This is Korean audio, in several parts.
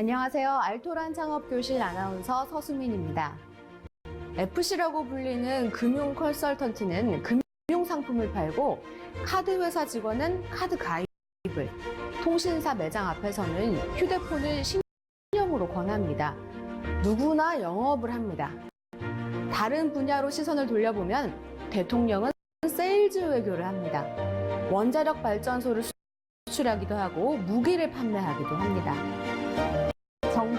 안녕하세요. 알토란 창업교실 아나운서 서수민입니다. FC라고 불리는 금융 컨설턴트는 금융 상품을 팔고 카드 회사 직원은 카드 가입을, 통신사 매장 앞에서는 휴대폰을 신용으로 권합니다. 누구나 영업을 합니다. 다른 분야로 시선을 돌려보면 대통령은 세일즈 외교를 합니다. 원자력 발전소를 수출하기도 하고 무기를 판매하기도 합니다.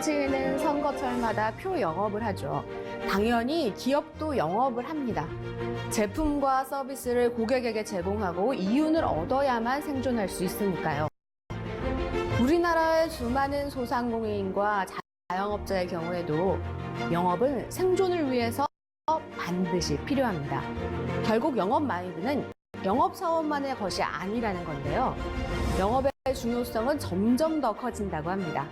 정치인은 선거철마다 표 영업을 하죠. 당연히 기업도 영업을 합니다. 제품과 서비스를 고객에게 제공하고 이윤을 얻어야만 생존할 수 있으니까요. 우리나라의 수많은 소상공인과 자영업자의 경우에도 영업은 생존을 위해서 반드시 필요합니다. 결국 영업 마인드는 영업 사원만의 것이 아니라는 건데요. 영업의 중요성은 점점 더 커진다고 합니다.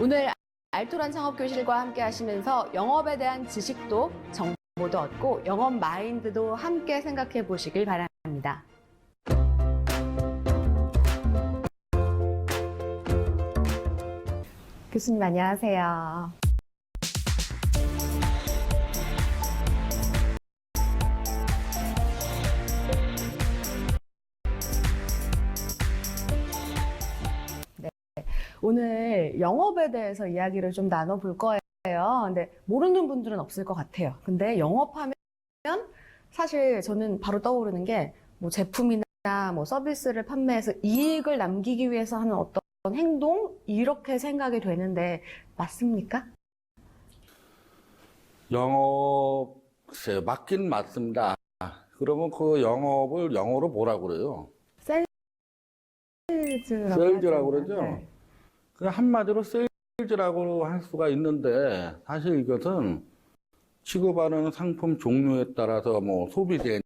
오늘 알토란 창업교실과 함께 하시면서 영업에 대한 지식도 정보도 얻고 영업 마인드도 함께 생각해 보시길 바랍니다. 교수님 안녕하세요. 오늘 영업에 대해서 이야기를 좀 나눠볼 거예요. 근데 모르는 분들은 없을 것 같아요. 근데 영업하면 사실 저는 바로 떠오르는 게 뭐 제품이나 뭐 서비스를 판매해서 이익을 남기기 위해서 하는 어떤 행동 이렇게 생각이 되는데 맞습니까? 영업, 글쎄요, 맞긴 맞습니다. 그러면 그 영업을 영어로 뭐라고 그래요? 세일즈라고 하잖아요. 그러죠? 네. 그 한마디로 세일즈라고 할 수가 있는데, 사실 이것은 취급하는 상품 종류에 따라서 뭐 소비재냐,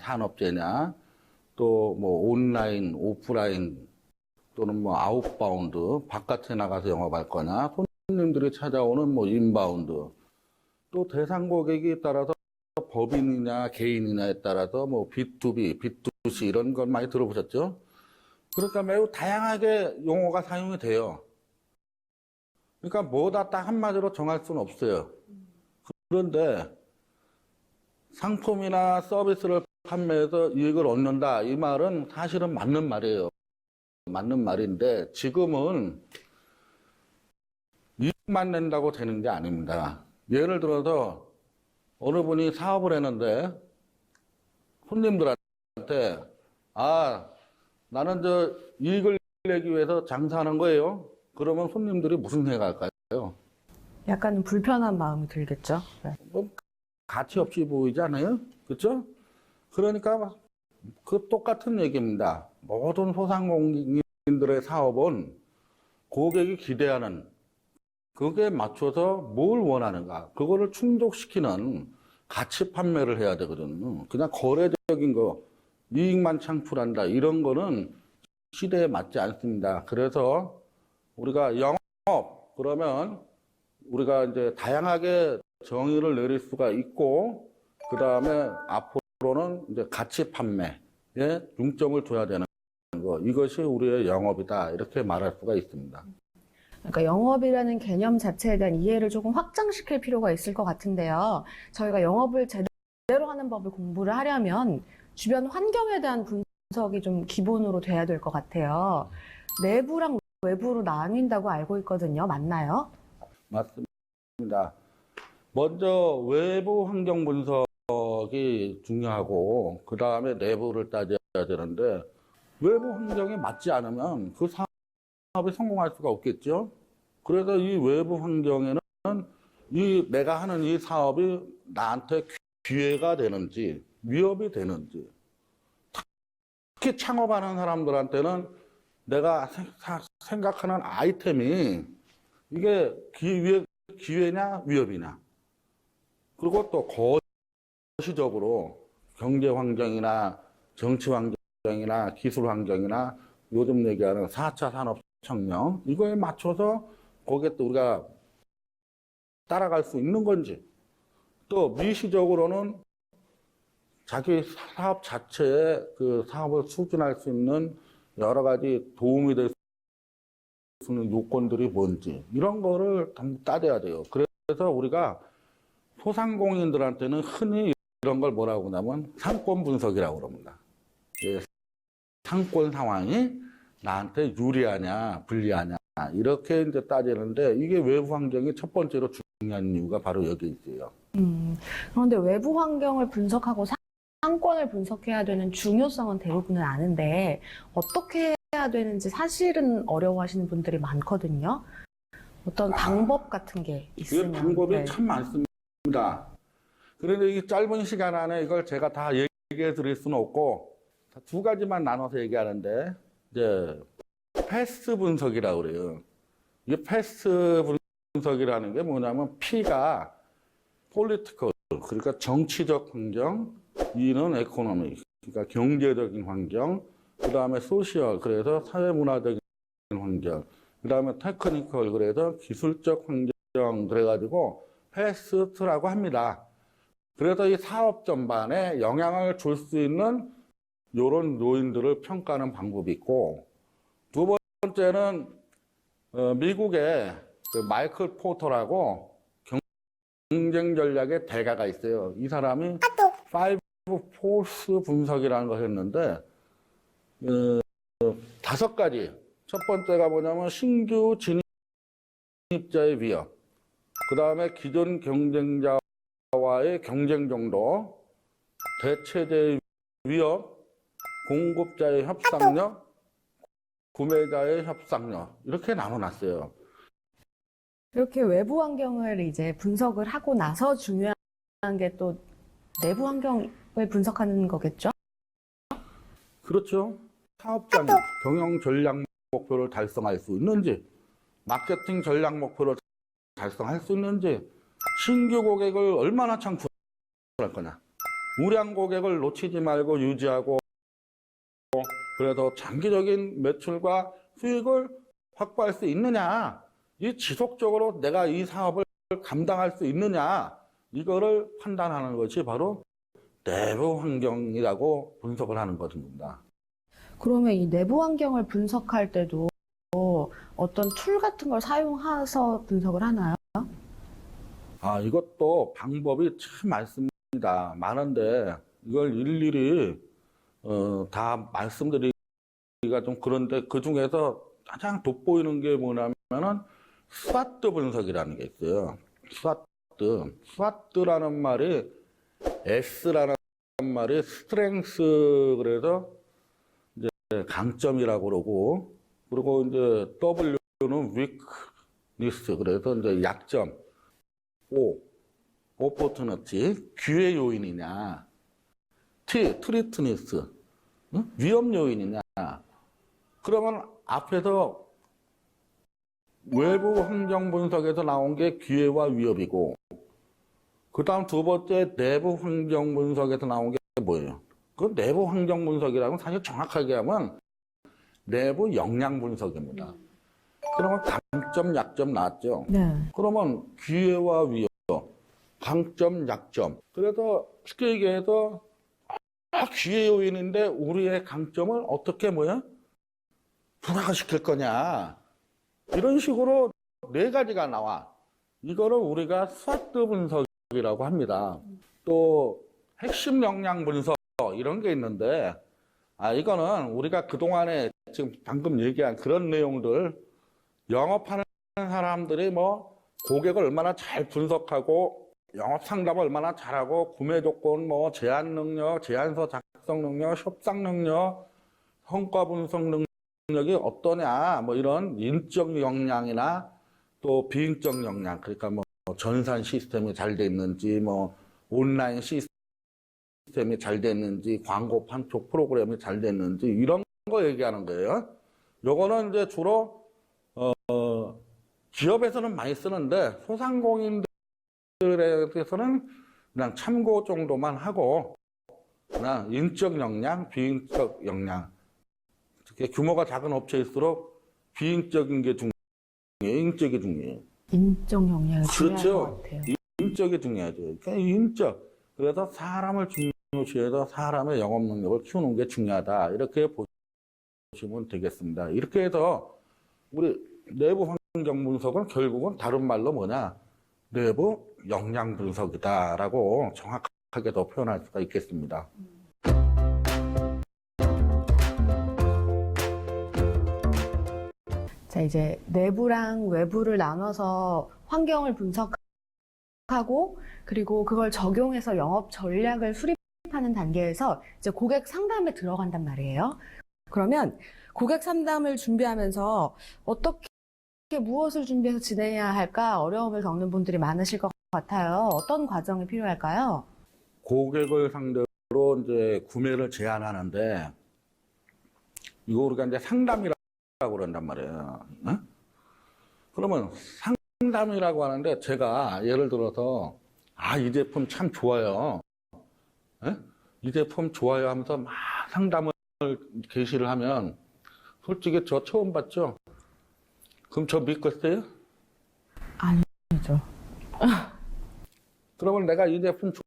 산업재냐, 또 뭐 온라인, 오프라인, 또는 뭐 아웃바운드, 바깥에 나가서 영업할 거냐, 손님들이 찾아오는 뭐 인바운드, 또 대상 고객에 따라서 법인이냐 개인이냐에 따라서 뭐 B2B, B2C 이런 걸 많이 들어보셨죠? 그러니까 매우 다양하게 용어가 사용이 돼요. 그러니까 뭐다 딱 한마디로 정할 수는 없어요. 그런데 상품이나 서비스를 판매해서 이익을 얻는다. 이 말은 사실은 맞는 말이에요. 맞는 말인데 지금은 이익만 낸다고 되는 게 아닙니다. 예를 들어서 어느 분이 사업을 했는데 손님들한테 아 나는 저 이익을 내기 위해서 장사하는 거예요. 그러면 손님들이 무슨 생각할까요? 약간 불편한 마음이 들겠죠. 네. 뭐 가치 없이 보이지 않아요? 그렇죠? 그러니까 그 똑같은 얘기입니다. 모든 소상공인들의 사업은 고객이 기대하는 그게 맞춰서 뭘 원하는가 그거를 충족시키는 가치 판매를 해야 되거든요. 그냥 거래적인 거 이익만 창출한다 이런 거는 시대에 맞지 않습니다. 그래서 우리가 영업 그러면 우리가 이제 다양하게 정의를 내릴 수가 있고 그 다음에 앞으로는 이제 가치 판매에 중점을 둬야 되는 거 이것이 우리의 영업이다 이렇게 말할 수가 있습니다. 그러니까 영업이라는 개념 자체에 대한 이해를 조금 확장시킬 필요가 있을 것 같은데요. 저희가 영업을 제대로 하는 법을 공부를 하려면 주변 환경에 대한 분석이 좀 기본으로 돼야 될 것 같아요. 내부랑 외부로 나뉜다고 알고 있거든요. 맞나요? 맞습니다. 먼저 외부 환경 분석이 중요하고 그 다음에 내부를 따져야 되는데 외부 환경에 맞지 않으면 그 사업이 성공할 수가 없겠죠. 그래서 이 외부 환경에는 이 내가 하는 이 사업이 나한테 기회가 되는지 위협이 되는지. 특히 창업하는 사람들한테는 내가 생각하는 아이템이 이게 기회, 기회냐 위협이냐. 그리고 또 거시적으로 경제 환경이나 정치 환경이나 기술 환경이나 요즘 얘기하는 4차 산업 혁명 이거에 맞춰서 거기에 또 우리가 따라갈 수 있는 건지. 또 미시적으로는 자기 사업 자체에 그 사업을 추진할 수 있는 여러 가지 도움이 될 수 있는 요건들이 뭔지 이런 거를 좀 따져야 돼요. 그래서 우리가 소상공인들한테는 흔히 이런 걸 뭐라고 하냐면 상권 분석이라고 그럽니다. 예, 상권 상황이 나한테 유리하냐 불리하냐 이렇게 이제 따지는데 이게 외부 환경이 첫 번째로 중요한 이유가 바로 여기 있어요. 음, 그런데 외부 환경을 분석하고 상- 상권을 분석해야 되는 중요성은 대부분은 아는데 어떻게 해야 되는지 사실은 어려워하시는 분들이 많거든요. 어떤 방법 같은 게이 있으면 방법이 네. 참 많습니다. 그런데 이 짧은 시간 안에 이걸 제가 다 얘기해 드릴 수는 없고 두 가지만 나눠서 얘기하는데 이제 패스 분석이라고 그래요. 이게 패스 분석이라는 게 뭐냐면 P가 폴리티컬 그러니까 정치적 환경, E는 에코노미 그러니까 경제적인 환경, 그 다음에 소시얼 그래서 사회 문화적인 환경, 그 다음에 테크니컬 그래서 기술적 환경 그래가지고 패스트라고 합니다. 그래서 이 사업 전반에 영향을 줄 수 있는 이런 요인들을 평가하는 방법이 있고 두 번째는 어, 미국의 그 마이클 포터라고 경쟁 전략의 대가가 있어요. 이 사람이 파이브 포스 분석이라는 걸 했는데 어, 다섯 가지. 첫 번째가 뭐냐면 신규 진입자의 위협. 그 다음에 기존 경쟁자와의 경쟁 정도, 대체제의 위협, 공급자의 협상력, 구매자의 협상력 이렇게 나눠놨어요. 이렇게 외부 환경을 이제 분석을 하고 나서 중요한 게 또 내부 환경 을 분석하는 거겠죠? 그렇죠. 사업장 경영 전략 목표를 달성할 수 있는지, 마케팅 전략 목표를 달성할 수 있는지, 신규 고객을 얼마나 창출할 거냐. 우량 고객을 놓치지 말고 유지하고, 그래도 장기적인 매출과 수익을 확보할 수 있느냐. 이 지속적으로 내가 이 사업을 감당할 수 있느냐. 이거를 판단하는 것이 바로 내부 환경이라고 분석을 하는 것입니다. 그러면 이 내부 환경을 분석할 때도 어떤 툴 같은 걸 사용해서 분석을 하나요? 아, 이것도 방법이 참 많습니다. 많은데 이걸 일일이 어, 다 말씀드리기가 좀 그런데 그 중에서 가장 돋보이는 게 뭐냐면은 스와트 분석이라는 게 있어요. 스와트. 스와트라는 말이 S라는 말이 스트렝스 그래서 이제 강점이라고 그러고 그리고 이제 W는 weakness 그래서 이제 약점. O, 오포트너티, 기회 요인이냐, T, 트리트니스, 응? 위험 요인이냐. 그러면 앞에서 외부 환경 분석에서 나온 게 기회와 위협이고, 그 다음 두 번째 내부 환경 분석에서 나온 게 뭐예요? 그 내부 환경 분석이라면 사실 정확하게 하면 내부 역량 분석입니다. 그러면 강점, 약점 나왔죠? 네. 그러면 기회와 위협, 강점, 약점. 그래서 쉽게 얘기해서 아, 기회 요인인데 우리의 강점을 어떻게 뭐야? 분화시킬 거냐. 이런 식으로 네 가지가 나와. 이거를 우리가 스와트 분석 이라고 합니다. 또 핵심 역량 분석 이런 게 있는데 아 이거는 우리가 그동안에 지금 방금 얘기한 그런 내용들 영업하는 사람들이 뭐 고객을 얼마나 잘 분석하고 영업 상담을 얼마나 잘하고 구매 조건 뭐 제한 능력, 제안서 작성 능력, 협상 능력, 성과 분석 능력이 어떠냐 뭐 이런 인적 역량이나 또 비인적 역량 그러니까 뭐 전산 시스템이 잘돼 있는지 뭐 온라인 시스템이 잘 됐는지 광고 판촉 프로그램이 잘 됐는지 이런 거 얘기하는 거예요. 요거는 이제 주로 어, 기업에서는 많이 쓰는데 소상공인들에 대해서는 그냥 참고 정도만 하고 그냥 인적 역량, 비인적 역량 특히 규모가 작은 업체일수록 비인적인 게 중요해요. 인적이 중요해요. 인적 역량이 중요할 그렇죠. 것 같아요. 인적이 중요하죠. 그러니까 인적. 그래서 사람을 중요시해서 사람의 영업 능력을 키우는 게 중요하다. 이렇게 보시면 되겠습니다. 이렇게 해서 우리 내부 환경 분석은 결국은 다른 말로 뭐냐? 내부 역량 분석이다라고 정확하게 더 표현할 수가 있겠습니다. 자, 이제 내부랑 외부를 나눠서 환경을 분석하고 그리고 그걸 적용해서 영업 전략을 수립하는 단계에서 이제 고객 상담에 들어간단 말이에요. 그러면 고객 상담을 준비하면서 어떻게 무엇을 준비해서 진행해야 할까 어려움을 겪는 분들이 많으실 것 같아요. 어떤 과정이 필요할까요? 고객을 상대로 이제 구매를 제안하는데 이거 우리가 이제 상담이라 고 그런단 말이에요. 어? 그러면 상담이라고 하는데 제가 예를 들어서 아 이 제품 참 좋아요. 예? 이 제품 좋아요 하면서 막 상담을 게시를 하면 솔직히 저 처음 봤죠. 그럼 저 믿겠어요? 아니죠. 그러면 내가 이 제품 좋-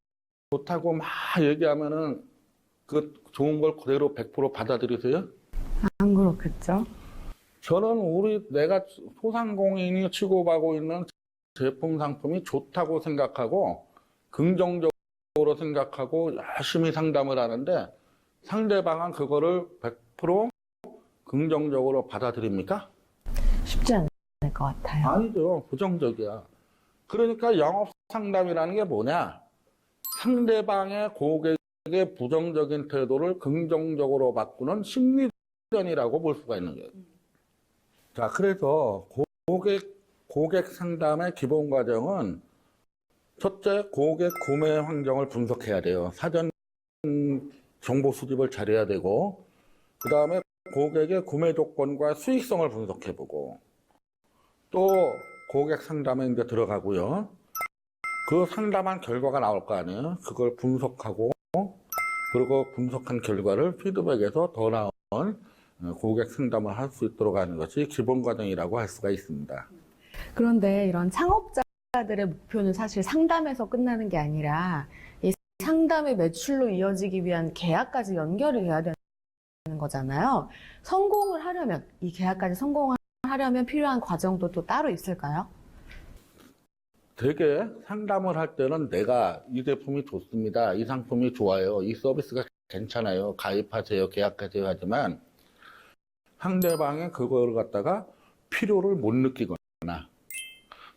좋다고 막 얘기하면은 그 좋은 걸 그대로 100% 받아들이세요? 안 그렇겠죠? 저는 우리 내가 소상공인이 취급하고 있는 제품 상품이 좋다고 생각하고 긍정적으로 생각하고 열심히 상담을 하는데 상대방은 그거를 100% 긍정적으로 받아들입니까? 쉽지 않을 것 같아요. 아니죠. 부정적이야. 그러니까 영업 상담이라는 게 뭐냐? 상대방의 고객의 부정적인 태도를 긍정적으로 바꾸는 심리전이라고 볼 수가 있는 거예요. 자, 그래서 고객, 고객 상담의 기본 과정은 첫째, 고객 구매 환경을 분석해야 돼요. 사전 정보 수집을 잘해야 되고, 그 다음에 고객의 구매 조건과 수익성을 분석해보고, 또 고객 상담에 이제 들어가고요. 그 상담한 결과가 나올 거 아니에요. 그걸 분석하고 그리고 분석한 결과를 피드백에서 더 나은 어, 고객 상담을 할 수 있도록 하는 것이 기본 과정이라고 할 수가 있습니다. 그런데 이런 창업자들의 목표는 사실 상담에서 끝나는 게 아니라 이 상담의 매출로 이어지기 위한 계약까지 연결이 돼야 되는 거잖아요. 성공을 하려면 이 계약까지 성공하려면 필요한 과정도 또 따로 있을까요? 되게 상담을 할 때는 내가 이 제품이 좋습니다. 이 상품이 좋아요. 이 서비스가 괜찮아요. 가입하세요. 계약하세요. 하지만 상대방의 그거를 갖다가 필요를 못 느끼거나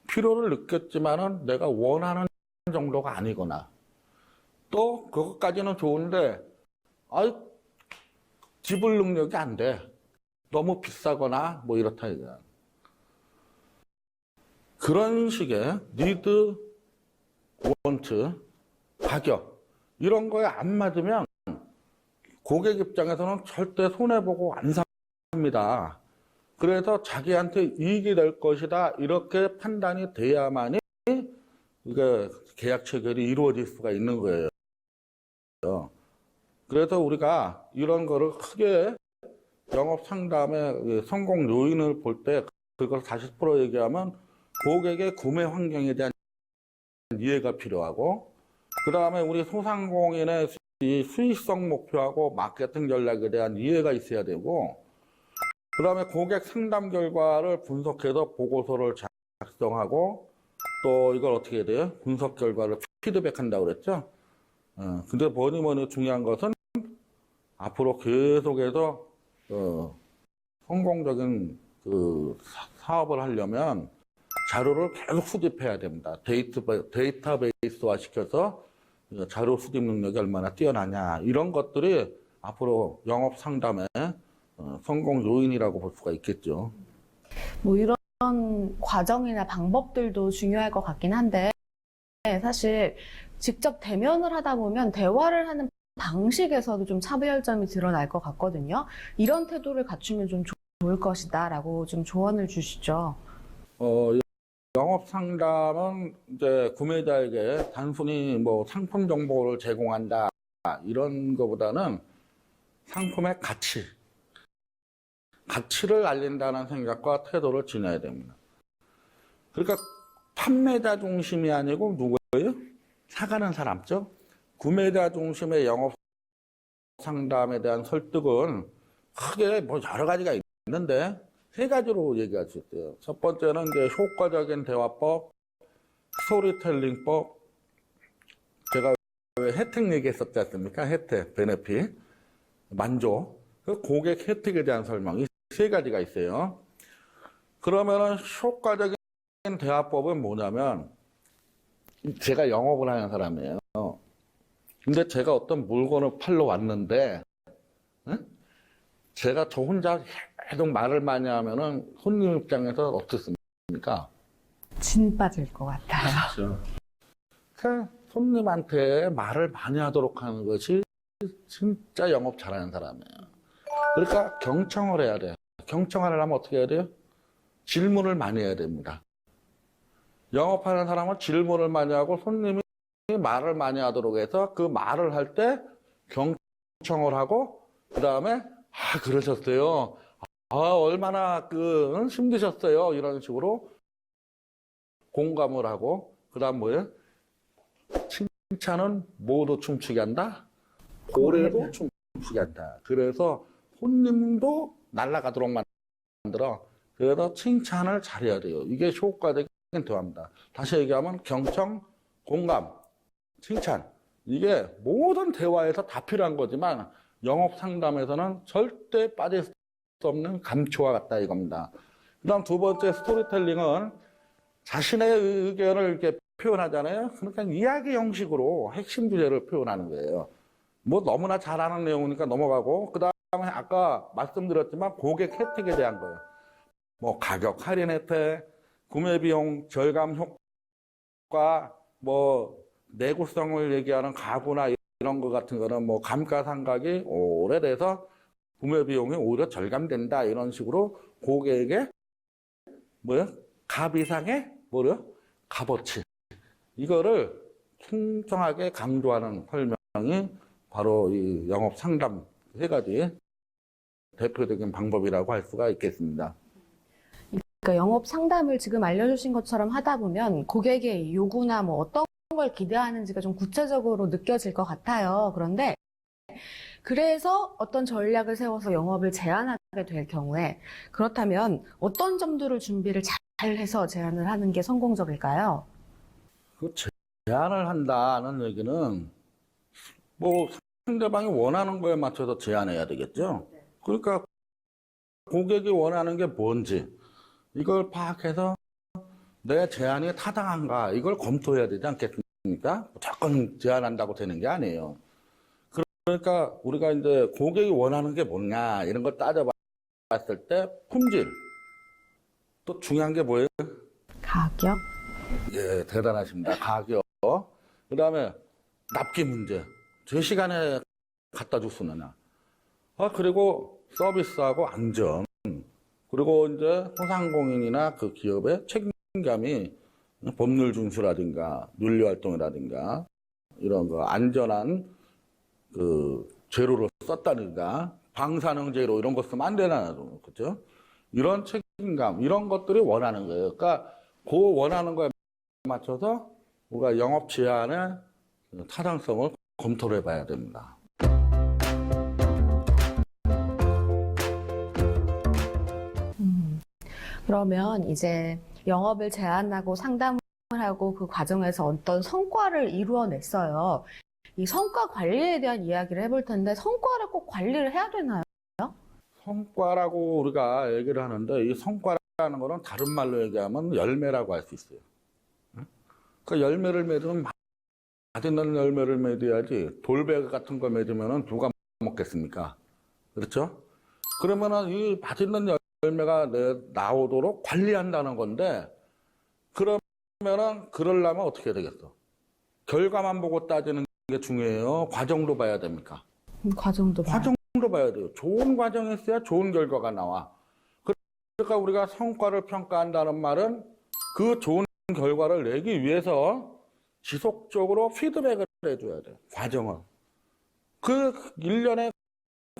필요를 느꼈지만은 내가 원하는 정도가 아니거나 또 그것까지는 좋은데 아이 지불 능력이 안 돼. 너무 비싸거나 뭐 이렇다 이거야. 그런 식의 니드, 원트, 가격 이런 거에 안 맞으면 고객 입장에서는 절대 손해 보고 안 삽니다. 그래서 자기한테 이익이 될 것이다 이렇게 판단이 돼야만이 이게 계약 체결이 이루어질 수가 있는 거예요. 그래서 우리가 이런 거를 크게 영업 상담의 성공 요인을 볼 때 그걸 40% 얘기하면 고객의 구매 환경에 대한 이해가 필요하고 그 다음에 우리 소상공인의 이 수익성 목표하고 마케팅 전략에 대한 이해가 있어야 되고 그 다음에 고객 상담 결과를 분석해서 보고서를 작성하고 또 이걸 어떻게 해야 돼요? 분석 결과를 피드백한다고 그랬죠? 어, 근데 뭐니 뭐니 중요한 것은 앞으로 계속해서 어, 성공적인 그 사- 사업을 하려면 자료를 계속 수집해야 됩니다. 데이터, 데이터베이스화 시켜서 자료 수집 능력이 얼마나 뛰어나냐. 이런 것들이 앞으로 영업 상담의 어, 성공 요인이라고 볼 수가 있겠죠. 뭐 이런 과정이나 방법들도 중요할 것 같긴 한데 사실 직접 대면을 하다 보면 대화를 하는 방식에서도 좀 차별점이 드러날 것 같거든요. 이런 태도를 갖추면 좀 좋을 것이다라고 좀 조언을 주시죠. 어, 영업 상담은 이제 구매자에게 단순히 뭐 상품 정보를 제공한다 이런 것보다는 상품의 가치, 가치를 알린다는 생각과 태도를 지녀야 됩니다. 그러니까 판매자 중심이 아니고 누구예요? 사가는 사람죠. 구매자 중심의 영업 상담에 대한 설득은 크게 뭐 여러 가지가 있는데 세 가지로 얘기할 수 있어요. 첫 번째는 이제 효과적인 대화법, 스토리텔링법. 제가 왜 혜택 얘기했었지 않습니까? 혜택, 베네핏, 만족. 그 고객 혜택에 대한 설명. 이 세 가지가 있어요. 그러면은 효과적인 대화법은 뭐냐면 제가 영업을 하는 사람이에요. 근데 제가 어떤 물건을 팔러 왔는데 응? 제가 저 혼자 계속 말을 많이 하면은 손님 입장에서 어떻습니까? 진 빠질 것 같아요. 그렇죠. 그 손님한테 말을 많이 하도록 하는 것이 진짜 영업 잘하는 사람이에요. 그러니까 경청을 해야 돼요. 경청을 하려면 어떻게 해야 돼요? 질문을 많이 해야 됩니다. 영업하는 사람은 질문을 많이 하고 손님이 말을 많이 하도록 해서 그 말을 할 때 경청을 하고 그 다음에 아 그러셨어요. 아 얼마나 그 응, 힘드셨어요. 이런 식으로 공감을 하고 그 다음 뭐예요? 칭찬은 모두 춤추게 한다. 고래도 춤추게 한다. 그래서 손님도 날아가도록 만들어. 그래서 칭찬을 잘해야 돼요. 이게 효과적인 대화입니다. 다시 얘기하면 경청, 공감, 칭찬. 이게 모든 대화에서 다 필요한 거지만 영업 상담에서는 절대 빠질 수 없는 감초와 같다 이겁니다. 그다음 두 번째 스토리텔링은 자신의 의견을 이렇게 표현하잖아요. 그러니까 이야기 형식으로 핵심 주제를 표현하는 거예요. 뭐 너무나 잘 아는 내용이니까 넘어가고 그다음에 아까 말씀드렸지만 고객 혜택에 대한 거예요. 뭐 가격 할인 혜택, 구매 비용 절감 효과, 뭐 내구성을 얘기하는 가구나 이런 거 같은 거는 뭐 감가상각이 오래돼서 구매 비용이 오히려 절감된다 이런 식으로 고객에게 뭐요? 값 이상의 뭐요? 값어치 이거를 풍성하게 강조하는 설명이 바로 이 영업 상담 세 가지 대표적인 방법이라고 할 수가 있겠습니다. 그러니까 영업 상담을 지금 알려주신 것처럼 하다 보면 고객의 요구나 뭐 어떤 걸 기대하는지가 좀 구체적으로 느껴질 것 같아요. 그런데 그래서 어떤 전략을 세워서 영업을 제한하게 될 경우에 그렇다면 어떤 점들을 준비를 잘 해서 제안을 하는 게 성공적일까요? 그 제안을 한다는 얘기는 뭐 상대방이 원하는 거에 맞춰서 제안해야 되겠죠. 그러니까 고객이 원하는 게 뭔지 이걸 파악해서 내 제안이 타당한가 이걸 검토해야 되지 않겠습니까? 무조건 제안한다고 되는 게 아니에요. 그러니까 우리가 이제 고객이 원하는 게 뭐냐 이런 걸 따져봤을 때 품질 또 중요한 게 뭐예요? 가격? 예, 대단하십니다. 가격. 그 다음에 납기 문제. 제 시간에 갖다 있느냐. 아, 그리고 서비스하고 안전. 그리고 이제 소상공인이나 그 기업의 책임감이 법률 준수라든가 윤리 활동이라든가 이런 거 안전한 그 재료를 썼다든가 방사능 재료 이런 거 쓰면 안 되나 그죠? 이런 책임감 이런 것들이 원하는 거예요. 그러니까 그 원하는 거에 맞춰서 우리가 영업 제한의 타당성을 검토를 해봐야 됩니다. 음, 그러면 이제 영업을 제한하고 상담을 하고 그 과정에서 어떤 성과를 이루어냈어요. 이 성과 관리에 대한 이야기를 해볼 텐데 성과를 꼭 관리를 해야 되나요? 성과라고 우리가 얘기를 하는데 이 성과라는 거는 다른 말로 얘기하면 열매라고 할 수 있어요. 응? 그 열매를 맺으면 맛있는 열매를 맺어야지 돌배 같은 거 맺으면 누가 먹겠습니까? 그렇죠? 그러면은 이 맛있는 열매가 내- 나오도록 관리한다는 건데 그러면은 그러려면 어떻게 해야 되겠어? 결과만 보고 따지는 게 중요해요. 과정도 봐야 됩니까? 음, 과정도 봐요. 과정도 봐야 돼요. 좋은 과정이 있어야 좋은 결과가 나와. 그러니까 우리가 성과를 평가한다는 말은 그 좋은 결과를 내기 위해서 지속적으로 피드백을 해줘야 돼. 과정을. 그 일련의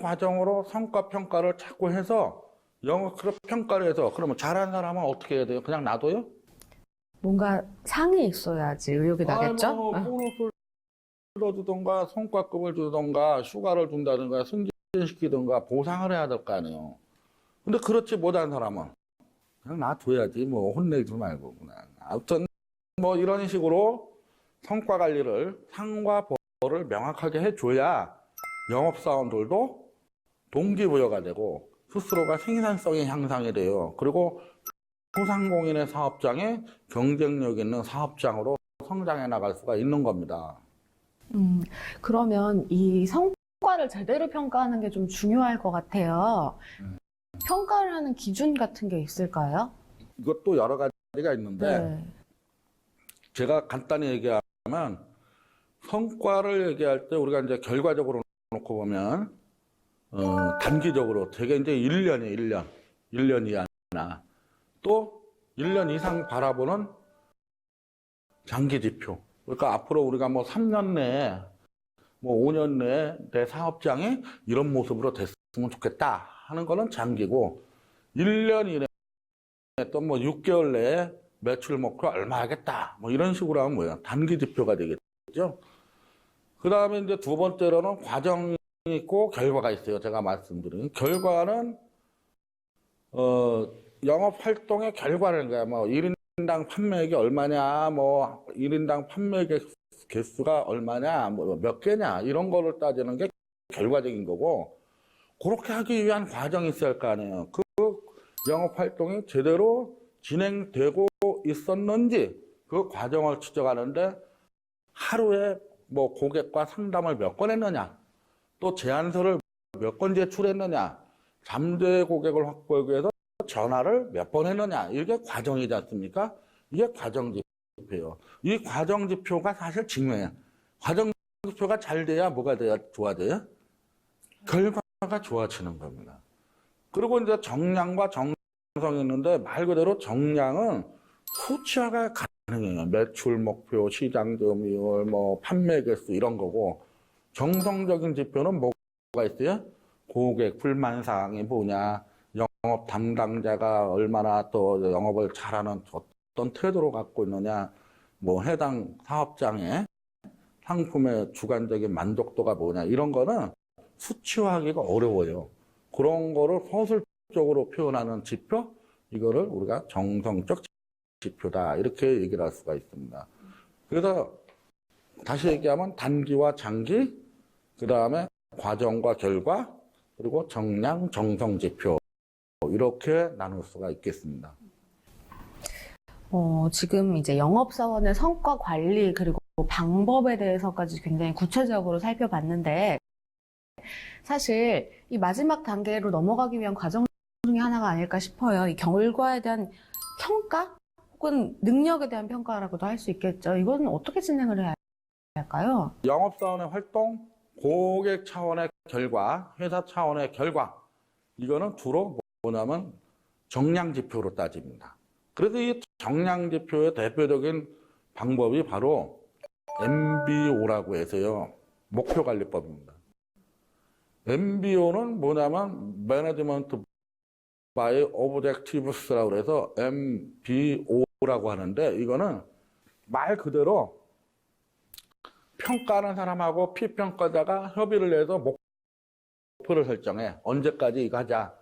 과정으로 성과 평가를 자꾸 해서 영어 평가를 해서 그러면 잘한 사람은 어떻게 해야 돼요? 그냥 놔둬요? 뭔가 상이 있어야지 의욕이 나겠죠? 아니, 뭐 어. 보너스를 주던가 성과급을 주던가 휴가를 준다든가 승진시키던가 보상을 해야 될 거 아니에요. 근데 그렇지 못한 사람은 그냥 놔둬야지 뭐 혼내지 말고 그냥 아무튼 뭐 이런 식으로 성과 관리를 상과 벌을 명확하게 해줘야 영업사원들도 동기부여가 되고 스스로가 생산성이 향상이 돼요. 그리고 소상공인의 사업장에 경쟁력 있는 사업장으로 성장해 나갈 수가 있는 겁니다. 음, 그러면 이 성과를 제대로 평가하는 게 좀 중요할 것 같아요. 음. 평가를 하는 기준 같은 게 있을까요? 이것도 여러 가지가 있는데 네. 제가 간단히 얘기하면 성과를 얘기할 때 우리가 이제 결과적으로 놓고 보면 어, 단기적으로 되게 이제 1년이 1년, 1년 이하나 또 1년 이상 바라보는 장기 지표. 그러니까 앞으로 우리가 뭐 3년 내에 뭐 5년 내에 내 사업장이 이런 모습으로 됐으면 좋겠다 하는 거는 장기고 1년 이내에 또뭐 6개월 내에 매출 목표 얼마 하겠다. 뭐 이런 식으로 하면 뭐예요? 단기 지표가 되겠죠. 그 다음에 이제 두 번째로는 과정이 있고 결과가 있어요. 제가 말씀드린. 결과는, 어, 영업 활동의 결과라는 거야. 뭐, 1인당 판매액이 얼마냐, 뭐, 1인당 판매 개- 개수가 얼마냐, 뭐, 몇 개냐, 이런 거를 따지는 게 결과적인 거고, 그렇게 하기 위한 과정이 있어야 할 거 아니에요. 그 영업 활동이 제대로 진행되고 있었는지 그 과정을 추적하는데 하루에 뭐 고객과 상담을 몇 건 했느냐 또 제안서를 몇 건 제출했느냐 잠재 고객을 확보하기 위해서 전화를 몇 번 했느냐 이게 과정이지 않습니까? 이게 과정 지표예요. 이 과정 지표가 사실 중요해요. 과정 지표가 잘 돼야 뭐가 돼야 좋아져요? 결과가 좋아지는 겁니다. 그리고 이제 정량과 정 성이 있는데 말 그대로 정량은 수치화가 가능해요. 매출 목표, 시장 점유율, 뭐 판매 개수 이런 거고 정성적인 지표는 뭐가 있어요? 고객 불만 사항이 뭐냐, 영업 담당자가 얼마나 또 영업을 잘하는 어떤 태도로 갖고 있느냐, 뭐 해당 사업장의 상품의 주관적인 만족도가 뭐냐 이런 거는 수치화하기가 어려워요. 그런 거를 서술 적으로 표현하는 지표 이거를 우리가 정성적 지표다 이렇게 얘기를 할 수가 있습니다. 그래서 다시 얘기하면 단기와 장기 그 다음에 과정과 결과 그리고 정량 정성 지표 이렇게 나눌 수가 있겠습니다. 어, 지금 이제 영업사원의 성과 관리 그리고 방법에 대해서까지 굉장히 구체적으로 살펴봤는데 사실 이 마지막 단계로 넘어가기 위한 과정 중에 하나가 아닐까 싶어요. 이 결과에 대한 평가 혹은 능력에 대한 평가라고도 할 수 있겠죠. 이거는 어떻게 진행을 해야 할까요? 영업사원의 활동, 고객 차원의 결과, 회사 차원의 결과 이거는 주로 뭐냐면 정량 지표로 따집니다. 그래서 이 정량 지표의 대표적인 방법이 바로 MBO라고 해서요. 목표 관리법입니다. MBO는 뭐냐면 매니지먼트 바이 오브젝티브스라고 해서 MBO라고 하는데 이거는 말 그대로 평가하는 사람하고 피평가자가 협의를 해서 목표를 설정해. 언제까지 이거 하자.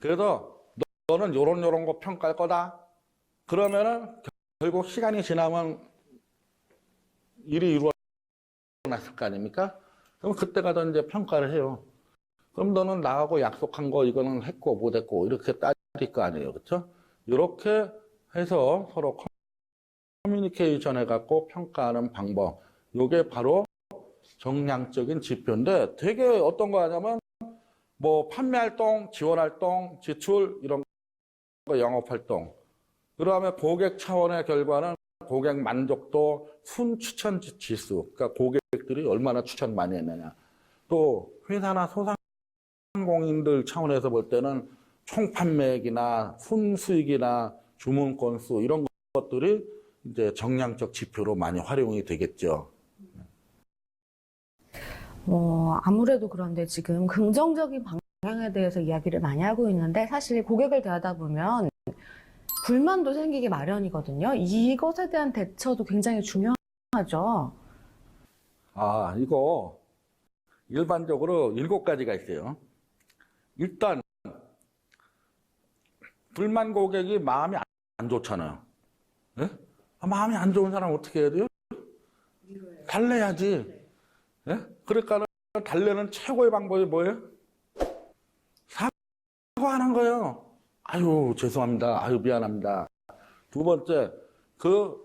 그래서 너는 요런 요런 거 평가할 거다. 그러면은 결국 시간이 지나면 일이 이루어졌을 거 아닙니까? 그럼 그때 가서 이제 평가를 해요. 그럼 너는 나하고 약속한 거 이거는 했고 못 했고 이렇게 따질 거 아니에요. 그렇죠? 이렇게 해서 서로 커뮤니케이션 해갖고 평가하는 방법. 요게 바로 정량적인 지표인데 되게 어떤 거 하냐면 뭐 판매 활동, 지원 활동, 지출 이런 거 영업 활동. 그다음에 고객 차원의 결과는 고객 만족도, 순 추천 지- 지수. 그러니까 고객들이 얼마나 추천 많이 했느냐. 또 회사나 소상 공인들 차원에서 볼 때는 총 판매액이나 순 수익이나 주문 건수 이런 것들이 이제 정량적 지표로 많이 활용이 되겠죠. 어, 아무래도 그런데 지금 긍정적인 방향에 대해서 이야기를 많이 하고 있는데 사실 고객을 대하다 보면 불만도 생기기 마련이거든요. 이것에 대한 대처도 굉장히 중요하죠. 아, 이거 일반적으로 일곱 가지가 있어요. 일단 불만 고객이 마음이 안- 안 좋잖아요. 예? 아, 마음이 안 좋은 사람 어떻게 해야 돼요? 달래야지. 예? 그러니까 달래는 최고의 방법이 뭐예요? 사과하는 거예요. 아유, 죄송합니다. 아유, 미안합니다. 두 번째, 그,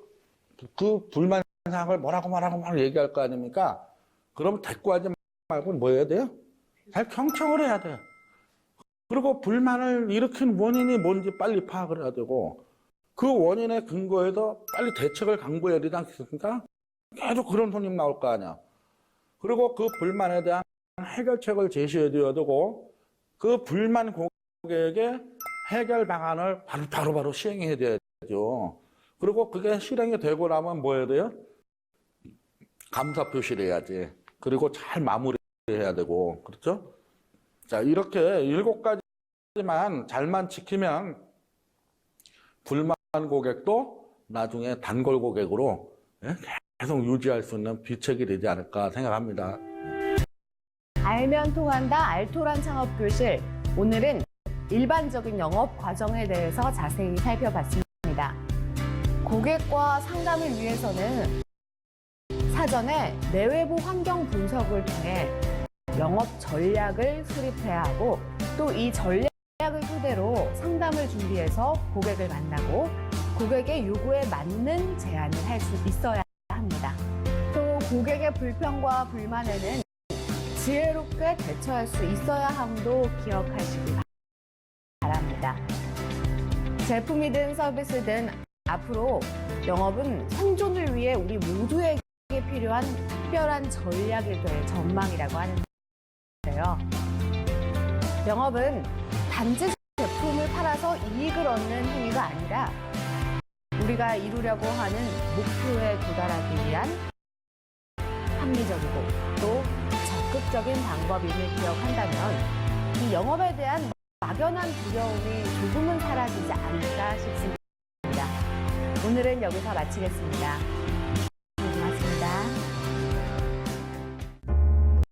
그 불만 사항을 뭐라고 뭐라고 막 얘기할 거 아닙니까? 그럼 대꾸하지 말고 뭐 해야 돼요? 잘 경청을 해야 돼요. 그리고 불만을 일으킨 원인이 뭔지 빨리 파악을 해야 되고, 그 원인의 근거에서 빨리 대책을 강구해야 되지 않겠습니까? 계속 그런 손님 나올 거 아니야. 그리고 그 불만에 대한 해결책을 제시해 드려야 되고, 그 불만 고객에게 해결 방안을 바로, 바로, 바로 시행해 줘야죠. 그리고 그게 실행이 되고 나면 뭐 해야 돼요? 감사 표시를 해야지. 그리고 잘 마무리해야 되고, 그렇죠? 자, 이렇게 일곱 가지 만 잘만 지키면 불만 고객도 나중에 단골 고객으로 예? 계속 유지할 수 있는 비책이 되지 않을까 생각합니다. 알면 통한다 알토란 창업 교실. 오늘은 일반적인 영업 과정에 대해서 자세히 살펴봤습니다. 고객과 상담을 위해서는 사전에 내외부 환경 분석을 통해 영업 전략을 수립해야 하고 또 이 전략 을 토대로 상담을 준비해서 고객을 만나고 고객의 요구에 맞는 제안을 할 수 있어야 합니다. 또 고객의 불평과 불만에는 지혜롭게 대처할 수 있어야 함도 기억하시기 바랍니다. 제품이든 서비스든 앞으로 영업은 생존을 위해 우리 모두에게 필요한 특별한 전략이 될 전망이라고 하는데요. 영업은 단지 제품을 팔아서 이익을 얻는 행위가 아니라 우리가 이루려고 하는 목표에 도달하기 위한 합리적이고 또 적극적인 방법임을 기억한다면 이 영업에 대한 막연한 두려움이 조금은 사라지지 않을까 싶습니다. 오늘은 여기서 마치겠습니다.